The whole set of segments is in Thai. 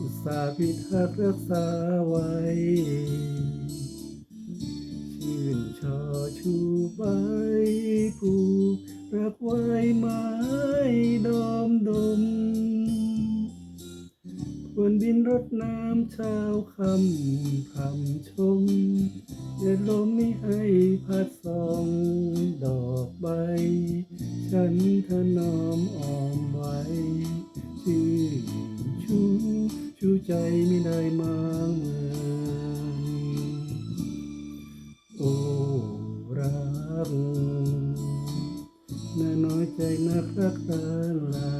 อุตสาห์พิทักษ์รักษาไว้ ช่อชูใบผูกรักไว้ไม้ดอมดมควรบินรดน้ำเช้าคำคำชมเดือดลมไม่ให้พัดส่องดอกใบ ฉันถนอมอ่อมไว้ชื่นชูชูใจไม่ได้มางเมื รักน่าน้อยใจนักรักตาลา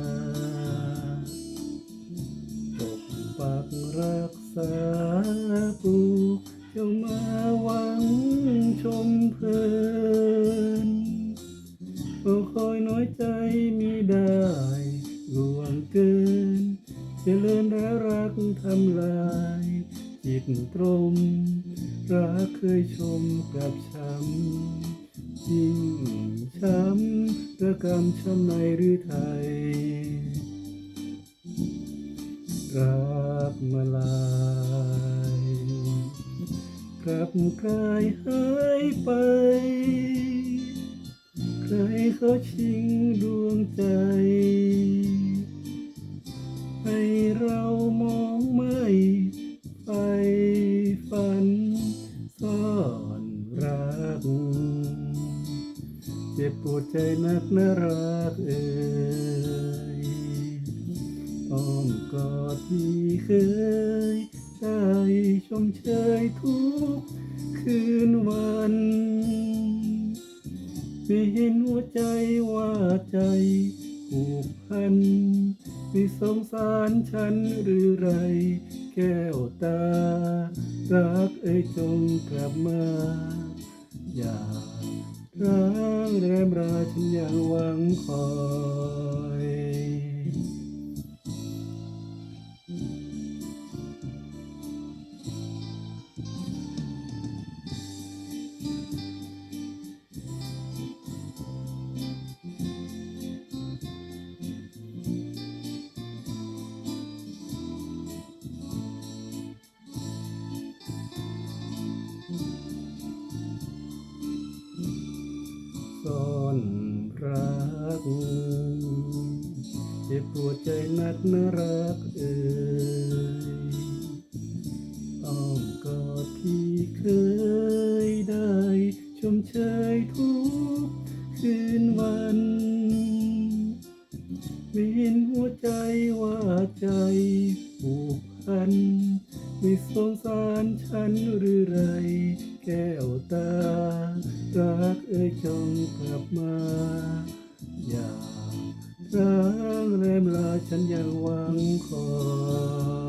ปกปักรักษาปลูกเจ้ามาหวังชมเพลินโอ้คอยน้อยใจมีได้ลวงเกินจเจริญและรักทำลาย จิตตรม รักเคยชมกลับช้ำ ยิ่งช้ำระกำช้ำในหรือไทยรักมาลายกลับกลายหายไป ใครเขาชิงดวงใจ ให้เรามองไม่ไปฝัน ใจนักนะรักเอ่ยอ้อมกอดที่เคยได้ชมเชยทุกคืนวันไม่เห็นหัวใจว่าใจผูกพันไม่สงสารฉันหรือไร แก้วตา รักเอ้ยจงกลับมา อย่าร้าง แรมราฉันยังหวังคอย รักเจ็บปวดใจนักนะรักเอ่ยอ้อมกอดที่เคยได้ ชมเชยทุกคืนวันไม่เห็นหัวใจว่าใจผูกพันไม่สงสารฉันหรือไร แก้วตา รักเอ้ยจงกลับมา อย่าร้างแรมลาฉันยังหวังคอย